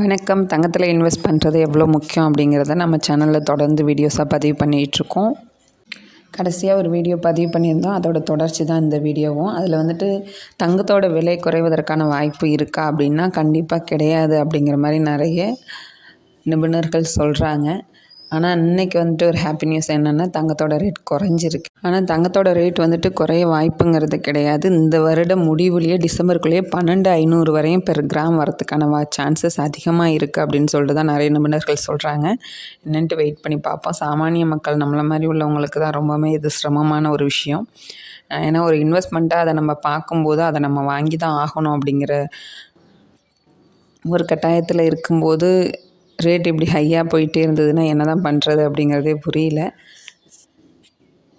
வணக்கம். தங்கத்தில் இன்வெஸ்ட் பண்ணுறது எவ்வளோ முக்கியம் அப்படிங்கிறத நம்ம சேனலில் தொடர்ந்து வீடியோஸாக பதிவு பண்ணிகிட்ருக்கோம் கடைசியாக ஒரு வீடியோ பதிவு பண்ணியிருந்தோம். அதோட தொடர்ச்சி தான் இந்த வீடியோவும் அதில் வந்துட்டு தங்கத்தோட விலை குறைவதற்கான வாய்ப்பு இருக்கா அப்படின்னா கண்டிப்பாக கிடையாது அப்படிங்கிற மாதிரி நிறைய நிபுணர்கள் சொல்கிறாங்க ஆனால் இன்றைக்கி வந்துட்டு ஒரு ஹாப்பி நியூஸ் என்னென்னா தங்கத்தோட ரேட் குறைஞ்சிருக்கு. ஆனால் தங்கத்தோட ரேட் வந்துட்டு குறைய வாய்ப்புங்கிறது கிடையாது. இந்த வருடம் முடிவுலேயே டிசம்பருக்குள்ளேயே பன்னெண்டு ஐநூறு வரையும் பெர் கிராம் வரத்துக்கான சான்சஸ் அதிகமாக இருக்குது அப்படின்னு சொல்லிட்டு தான் நிறைய நிபுணர்கள் சொல்கிறாங்க என்னென்ட்டு வெயிட் பண்ணி பார்ப்போம். சாமானிய மக்கள் நம்மளை மாதிரி உள்ளவங்களுக்கு தான் ரொம்பவுமே இது சிரமமான ஒரு விஷயம். ஏன்னா ஒரு இன்வெஸ்ட்மெண்ட்டாக அதை நம்ம பார்க்கும்போது அதை நம்ம வாங்கி தான் ஆகணும் அப்படிங்கிற ஒரு கட்டாயத்தில் இருக்கும்போது ரேட் இப்படி ஹையாக போயிட்டே இருந்ததுன்னா என்ன தான் பண்ணுறது அப்படிங்கிறதே புரியல.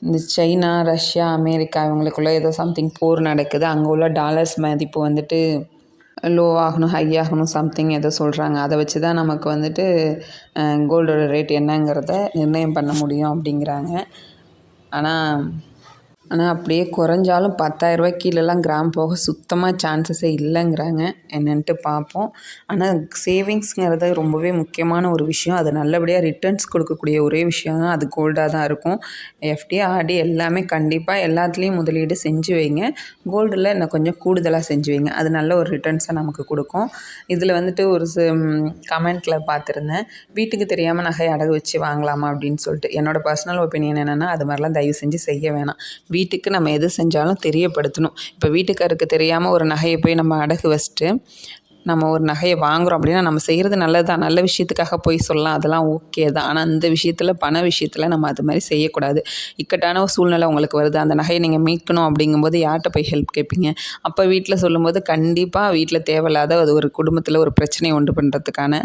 இந்த சைனா ரஷ்யா அமெரிக்கா இவங்களுக்குள்ளே ஏதோ சம்திங் போர் நடக்குது. அங்கே உள்ள டாலர்ஸ் மதிப்பு வந்துட்டு லோ ஆகணும் ஹை ஆகணும் சம்திங் ஏதோ சொல்கிறாங்க அதை வச்சு தான் நமக்கு வந்துட்டு கோல்டோட ரேட் என்னங்கிறத நிர்ணயம் பண்ண முடியும் அப்படிங்கிறாங்க. ஆனால் ஆனால் அப்படியே குறைஞ்சாலும் பத்தாயிரரூபாய்க்கு கீழேலாம் கிராம் போக சுத்தமாக சான்சஸே இல்லைங்கிறாங்க. என்னன்ட்டு பார்ப்போம். ஆனால் சேவிங்ஸுங்கிறது ரொம்பவே முக்கியமான ஒரு விஷயம். அது நல்லபடியாக ரிட்டர்ன்ஸ் கொடுக்கக்கூடிய ஒரே விஷயம் தான். அது கோல்டாக தான் இருக்கும். எஃப்டி ஆர்டி எல்லாமே கண்டிப்பாக எல்லாத்துலேயும் முதலீடு செஞ்சு வைங்க. கோல்டில் இன்னும் கொஞ்சம் கூடுதலாக செஞ்சு வைங்க. அது நல்ல ஒரு ரிட்டர்ன்ஸை நமக்கு கொடுக்கும். இதில் வந்துட்டு ஒரு கமெண்ட்டில் பார்த்துருந்தேன். வீட்டுக்கு தெரியாமல் நகை அடகு வச்சு வாங்கலாமா அப்படின்னு சொல்லிட்டு. என்னோடய பர்சனல் ஒப்பீனியன் என்னென்னா அது மாதிரிலாம் தயவு செஞ்சு செய்ய வேணாம். வீட்டுக்கு நம்ம எது செஞ்சாலும் தெரியப்படுத்தணும். இப்போ வீட்டுக்காருக்கு தெரியாமல் ஒரு நகையை போய் நம்ம அடகு வச்சுட்டு நம்ம ஒரு நகையை வாங்குகிறோம் அப்படின்னா நம்ம செய்கிறது நல்லது தான் நல்ல விஷயத்துக்காக போய் சொல்லலாம். அதெல்லாம் ஓகே தான். ஆனால் இந்த விஷயத்தில் பண விஷயத்தில் நம்ம அது மாதிரி செய்யக்கூடாது. இக்கட்டான ஒரு சூழ்நிலை உங்களுக்கு வருது. அந்த நகையை நீங்கள் மீட்கணும் அப்படிங்கும்போது யார்கிட்ட போய் ஹெல்ப் கேட்பீங்க? அப்போ வீட்டில் சொல்லும்போது கண்டிப்பாக வீட்டில் தேவையில்லாத அது ஒரு குடும்பத்தில் ஒரு பிரச்சனையை உண்டு பண்ணுறதுக்கான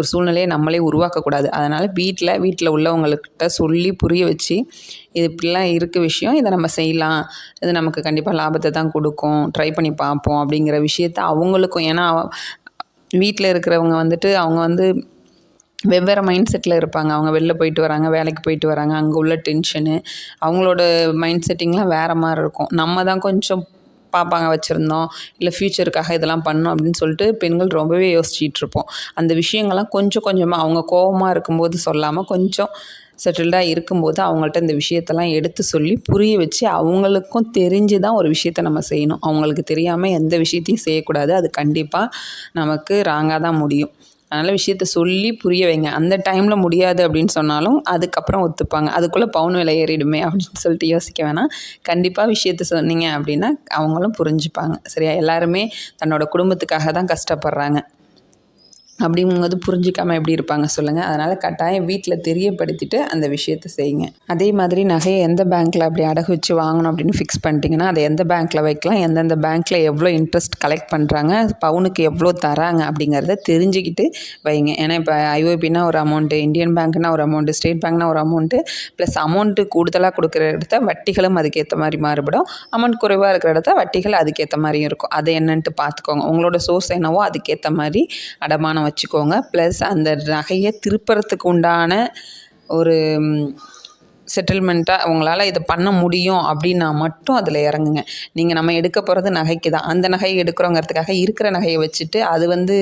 ஒரு சூழ்நிலையை நம்மளே உருவாக்கக்கூடாது. அதனால் வீட்டில் வீட்டில் உள்ளவங்கக்கிட்ட சொல்லி புரிய வச்சு இது இப்படிலாம் இருக்க விஷயம் இதை நம்ம செய்யலாம். இது நமக்கு கண்டிப்பாக லாபத்தை தான் கொடுக்கும். ட்ரை பண்ணி பார்ப்போம் அப்படிங்கிற விஷயத்த அவங்களுக்கும். ஏன்னா வீட்டில் இருக்கிறவங்க வந்துட்டு அவங்க வந்து வெவ்வேறு மைண்ட் செட்டில் இருப்பாங்க. அவங்க வெளில போயிட்டு வராங்க வேலைக்கு போயிட்டு வராங்க அங்கே உள்ள டென்ஷனு அவங்களோட மைண்ட் செட்டிங்லாம் வேறு மாதிரி இருக்கும். நம்ம தான் கொஞ்சம் பாப்பாங்க வச்சுருந்தோம். இல்லை ஃப்யூச்சருக்காக இதெல்லாம் பண்ணோம் அப்படின்னு சொல்லிட்டு பெண்கள் ரொம்பவே யோசிச்சிட்ருப்போம். அந்த விஷயங்கள்லாம் கொஞ்சம் கொஞ்சமாக அவங்க கோபமாக இருக்கும்போது சொல்லாமல் கொஞ்சம் செட்டில்டாக இருக்கும்போது அவங்கள்ட்ட இந்த விஷயத்தெல்லாம் எடுத்து சொல்லி புரிய வச்சு அவங்களுக்கும் தெரிஞ்சு தான் ஒரு விஷயத்த நம்ம செய்யணும். அவங்களுக்கு தெரியாமல் எந்த விஷயத்தையும் செய்யக்கூடாது. அது கண்டிப்பாக நமக்கு ராங்காக தான் முடியும். அதனால் விஷயத்த சொல்லி புரிய வைங்க. அந்த டைமில் முடியாது அப்படின்னு சொன்னாலும் அதுக்கப்புறம் ஒத்துப்பாங்க. அதுக்குள்ளே பவுன் விலை ஏறிடுமே அப்படின்னு சொல்லிட்டு யோசிக்க வேணாம். கண்டிப்பாக விஷயத்த சொன்னீங்க அப்படின்னா அவங்களும் புரிஞ்சுப்பாங்க. சரியா? எல்லாருமே தன்னோட குடும்பத்துக்காக தான் கஷ்டப்படுறாங்க. அப்படிங்கும்போது புரிஞ்சிக்காமல் எப்படி இருப்பாங்க சொல்லுங்கள் அதனால் கட்டாயம் வீட்டில் தெரியப்படுத்திட்டு அந்த விஷயத்தை செய்யுங்க. அதே மாதிரி நகையை எந்த பேங்க்கில் அப்படி அடகு வச்சு வாங்கணும் அப்படின்னு ஃபிக்ஸ் பண்ணிட்டீங்கன்னா அதை எந்த பேங்க்கில் வைக்கலாம் எந்தெந்த பேங்க்கில் எவ்வளோ இன்ட்ரெஸ்ட் கலெக்ட் பண்ணுறாங்க பவுனுக்கு எவ்வளோ தராங்க அப்படிங்கிறத தெரிஞ்சுக்கிட்டு வைங்க. ஏன்னா இப்போ ஐஓபினா ஒரு அமௌண்ட்டு இந்தியன் பேங்க்னா ஒரு அமௌண்ட்டு ஸ்டேட் பேங்க்னா ஒரு அமௌண்ட்டு ப்ளஸ் அமௌண்ட்டு கூடுதலாக கொடுக்குற இடத்த வட்டிகளும் அதுக்கேற்ற மாதிரி மாறுபடும். அமௌண்ட் குறைவாக இருக்கிற இடத்த வட்டிகள் அதுக்கேற்ற மாதிரியும் இருக்கும். அதை என்னன்ட்டு பார்த்துக்கோங்க. உங்களோட சோர்ஸ் என்னவோ அதுக்கேற்ற மாதிரி அடமானம் வச்சுக்கோங்க. ப்ளஸ் அந்த நகையை திருப்புறத்துக்கு உண்டான ஒரு செட்டில்மெண்ட்டாக உங்களால் இதை பண்ண முடியும் அப்படின்னா மட்டும் அதில் இறங்குங்க. நீங்கள் நம்ம எடுக்க போகிறது நகைக்கு தான் அந்த நகையை எடுக்கிறோங்கிறதுக்காக இருக்கிற நகையை வச்சுட்டு அது வந்து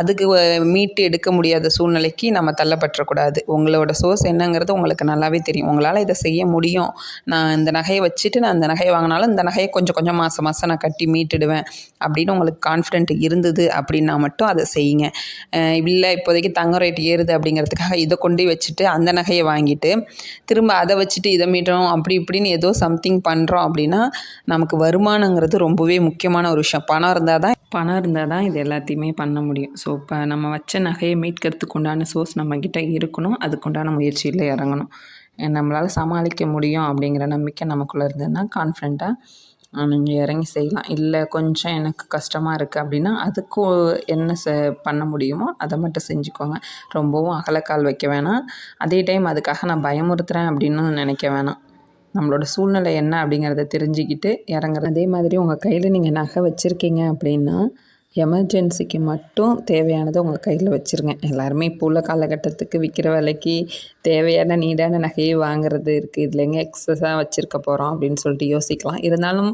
அதுக்கு மீட்டு எடுக்க முடியாத சூழ்நிலைக்கு நம்ம தள்ளப்பட்டுறக்கூடாது. உங்களோட சோர்ஸ் என்னங்கிறது உங்களுக்கு நல்லாவே தெரியும். உங்களால் இதை செய்ய முடியும். நான் இந்த நகையை வச்சுட்டு நான் இந்த நகையை வாங்கினாலும் இந்த நகையை கொஞ்சம் கொஞ்சம் மாதம் மாதம் நான் கட்டி மீட்டுடுவேன் அப்படின்னு உங்களுக்கு கான்ஃபிடென்ட் இருந்தது அப்படின்னா மட்டும் அதை செய்யுங்க. இல்லை இப்போதைக்கு தங்க ரேட் ஏறுது அப்படிங்கிறதுக்காக இதை கொண்டு வச்சுட்டு அந்த நகையை வாங்கிட்டு திரும்ப அதை வச்சுட்டு இதை மீட்டோம் அப்படி இப்படின்னு ஏதோ சம்திங் பண்ணுறோம் அப்படின்னா நமக்கு வருமானங்கிறது ரொம்பவே முக்கியமான ஒரு விஷயம். பணம் இருந்தால் தான் பணம் இருந்தால் தான் இது எல்லாத்தையுமே பண்ண முடியும். ஸோ இப்போ நம்ம வச்ச நகையை மீட்கிறதுக்கு உண்டான சோர்ஸ் நம்மக்கிட்ட இருக்கணும். அதுக்குண்டான முயற்சியில் இறங்கணும். நம்மளால் சமாளிக்க முடியும் அப்படிங்கிற நம்பிக்கை நமக்குள்ளே இருந்ததுன்னா கான்ஃபிடண்ட்டாக நீங்கள் இறங்கி செய்யலாம். இல்லை கொஞ்சம் எனக்கு கஷ்டமாக இருக்குது அப்படின்னா அதுக்கு என்ன செ பண்ண முடியுமோ அதை மட்டும் செஞ்சுக்கோங்க. ரொம்பவும் அகலக்கால் வைக்க வேணாம். அதே டைம் அதுக்காக நான் பயமுறுத்துகிறேன் அப்படின்னு நினைக்க வேணாம். நம்மளோட சூழ்நிலை என்ன அப்படிங்கிறத தெரிஞ்சுக்கிட்டு இறங்குற அதே மாதிரி உங்கள் கையில் நீங்கள் நகை வச்சுருக்கீங்க அப்படின்னா எமர்ஜென்சிக்கு மட்டும் தேவையானதை உங்கள் கையில் வச்சுருங்க. எல்லாருமே இப்போ உள்ள காலகட்டத்துக்கு விற்கிற விலைக்கு தேவையான நீடான நகையை வாங்குறது இருக்குது இதில் எங்கே எக்ஸஸாக வச்சுருக்க போகிறோம் அப்படின்னு சொல்லிட்டு யோசிக்கலாம். இருந்தாலும்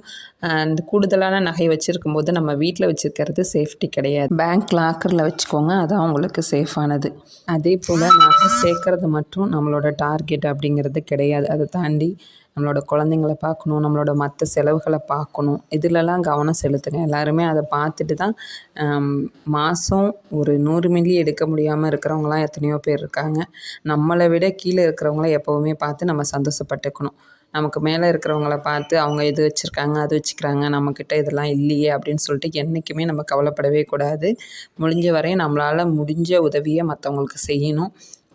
அந்த கூடுதலான நகை வச்சுருக்கும் போது நம்ம வீட்டில் வச்சுருக்கிறது சேஃப்டி கிடையாது. பேங்க் லாக்கரில் வச்சுக்கோங்க அதான் உங்களுக்கு சேஃபானது அதே போல் நகை சேர்க்கறது மட்டும் நம்மளோட டார்கெட் அப்படிங்கிறது கிடையாது. அதை தாண்டி நம்மளோட குழந்தைங்கள பார்க்கணும் நம்மளோட மற்ற செலவுகளை பார்க்கணும். இதிலலாம் கவனம் செலுத்துங்க. எல்லாருமே அதை பார்த்துட்டு தான் மாதம் ஒரு நூறு மில்லி எடுக்க முடியாமல் இருக்கிறவங்களாம் எத்தனையோ பேர் இருக்காங்க. நம்மளை விட கீழே இருக்கிறவங்கள எப்போவுமே பார்த்து நம்ம சந்தோஷப்பட்டுக்கணும். நமக்கு மேலே இருக்கிறவங்கள பார்த்து அவங்க இது வச்சுருக்காங்க அது வச்சுக்கிறாங்க நம்மக்கிட்ட இதெல்லாம் இல்லையே அப்படின்னு சொல்லிட்டு என்றைக்குமே நம்ம கவலைப்படவே கூடாது. முடிஞ்ச வரையும் நம்மளால் முடிஞ்ச உதவியை மற்றவங்களுக்கு செய்யணும்.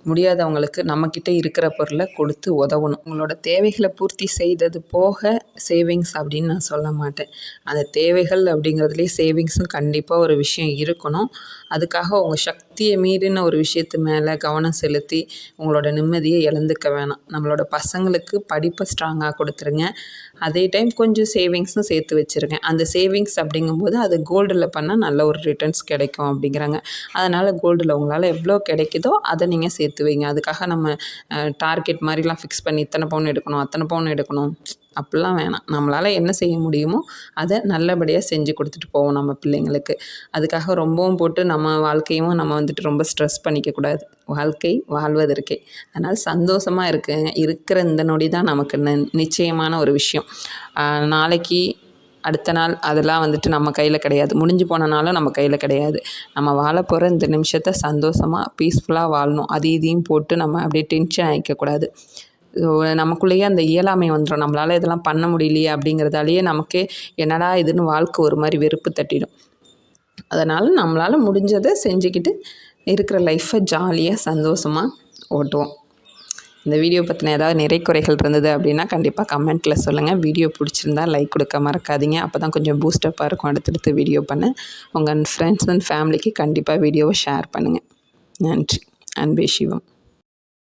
முடியாதவங்களுக்கு நம்மக்கிட்ட இருக்கிற பொருளை கொடுத்து உதவணும். உங்களோட தேவைகளை பூர்த்தி செய்தது போக சேவிங்ஸ் அப்படின்னு நான் சொல்ல மாட்டேன். அந்த தேவைகள் அப்படிங்கிறதுலேயே சேவிங்ஸும் கண்டிப்பாக ஒரு விஷயம் இருக்கணும். அதுக்காக உங்கள் சக்தியை மீறின ஒரு விஷயத்து மேலே கவனம் செலுத்தி உங்களோட நிம்மதியை இழந்துக்க வேணாம். நம்மளோட பசங்களுக்கு படிப்பை ஸ்ட்ராங்காக கொடுத்துருங்க. அதே டைம் கொஞ்சம் சேவிங்ஸும் சேர்த்து வச்சுருங்க. அந்த சேவிங்ஸ் அப்படிங்கும்போது அது கோல்டில் பண்ணால் நல்ல ஒரு ரிட்டர்ன்ஸ் கிடைக்கும் அப்படிங்கிறாங்க. அதனால் கோல்டில் உங்களால் எவ்வளோ கிடைக்குதோ அதை நீங்கள் சேர்த்து வைங்க அதுக்காக நம்ம டார்கெட் மாதிரிலாம் ஃபிக்ஸ் பண்ணி இத்தனை பவுன் எடுக்கணும் அத்தனை பவுன் எடுக்கணும். அப்படிலாம் வேணாம். நம்மளால் என்ன செய்ய முடியுமோ அதை நல்லபடியாக செஞ்சு கொடுத்துட்டு போவோம் நம்ம பிள்ளைங்களுக்கு. அதுக்காக ரொம்பவும் போட்டு நம்ம வாழ்க்கையும் நம்ம வந்துட்டு ரொம்ப ஸ்ட்ரெஸ் பண்ணிக்கக்கூடாது வாழ்க்கை வாழ்வதற்கே. அதனால் சந்தோஷமாக இருக்க இருக்கிற இந்த நொடி தான் நமக்கு நிச்சயமான ஒரு விஷயம். நாளைக்கு அடுத்த நாள் அதெல்லாம் வந்துட்டு நம்ம கையில் கிடையாது. முடிஞ்சு போனனாலும் நம்ம கையில் கிடையாது. நம்ம வாழ போகிற இந்த நிமிஷத்தை சந்தோஷமாக பீஸ்ஃபுல்லாக வாழணும். அது இதையும் போட்டு நம்ம அப்படியே டென்ஷன் ஆகிக்கக்கூடாது நமக்குள்ளேயே அந்த இயலாமை வந்துடும் நம்மளால் இதெல்லாம் பண்ண முடியலையே அப்படிங்கிறதாலேயே நமக்கே என்னடா இதுன்னு வாழ்க்கை ஒரு மாதிரி வெறுப்பு தட்டிடும். அதனால் நம்மளால் முடிஞ்சதை செஞ்சுக்கிட்டு இருக்கிற லைஃப்பை ஜாலியாக சந்தோஷமாக ஓட்டுவோம். இந்த வீடியோ பற்றின ஏதாவது நிறை குறைகள் இருந்தது அப்படின்னா கண்டிப்பாக கமெண்ட்டில் சொல்லுங்கள் வீடியோ பிடிச்சிருந்தா லைக் கொடுக்க மறக்காதீங்க. அப்போ தான் கொஞ்சம் பூஸ்டப்பாக இருக்கும். அடுத்தடுத்து வீடியோ பண்ண. உங்கள் ஃப்ரெண்ட்ஸ் அண்ட் ஃபேமிலிக்கு கண்டிப்பாக வீடியோவை ஷேர் பண்ணுங்கள் நன்றி. அன்பே சிவம்.